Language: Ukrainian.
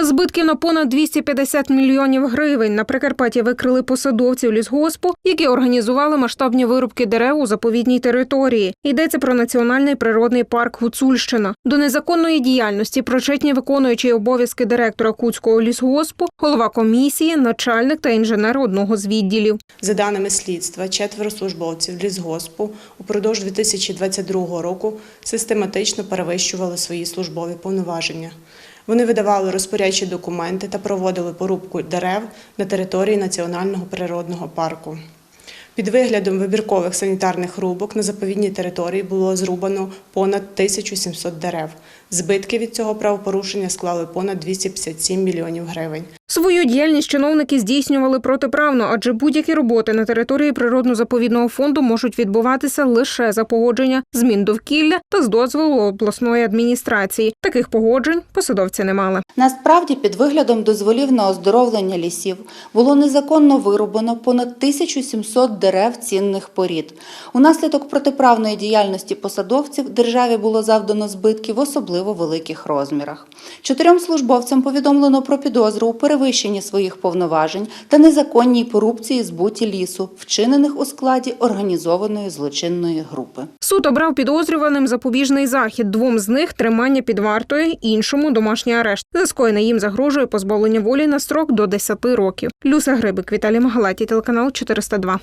Збитків на понад 250 мільйонів гривень на Прикарпатті викрили посадовців лісгоспу, які організували масштабні вирубки дерев у заповідній території. Йдеться про національний природний парк Гуцульщина. До незаконної діяльності причетні виконуючі обов'язки директора Куцького лісгоспу, голова комісії, начальник та інженер одного з відділів. За даними слідства, четверо службовців лісгоспу упродовж 2022 року систематично перевищували свої службові повноваження. Вони видавали розпорядчі документи та проводили порубку дерев на території національного природного парку. Під виглядом вибіркових санітарних рубок на заповідній території було зрубано понад 1700 дерев. Збитки від цього правопорушення склали понад 257 мільйонів гривень. Свою діяльність чиновники здійснювали протиправно, адже будь-які роботи на території природно-заповідного фонду можуть відбуватися лише за погодження змін довкілля та з дозволу обласної адміністрації. Таких погоджень посадовці не мали. Насправді, під виглядом дозволів на оздоровлення лісів було незаконно вирубано понад 1700 дерев цінних порід. Унаслідок протиправної діяльності посадовців державі було завдано збитків в особливо великих розмірах. Чотирьом службовцям повідомлено про підозру у перевищенні своїх повноважень та незаконній порубції збуті лісу, вчинених у складі організованої злочинної групи. Суд обрав підозрюваним запобіжний захід. Двом з них тримання під вартою, іншому домашній арешт. За скоєне їм загрожує позбавлення волі на строк до 10 років. Люся Грибик, Віталій Магалаті, телеканал 402.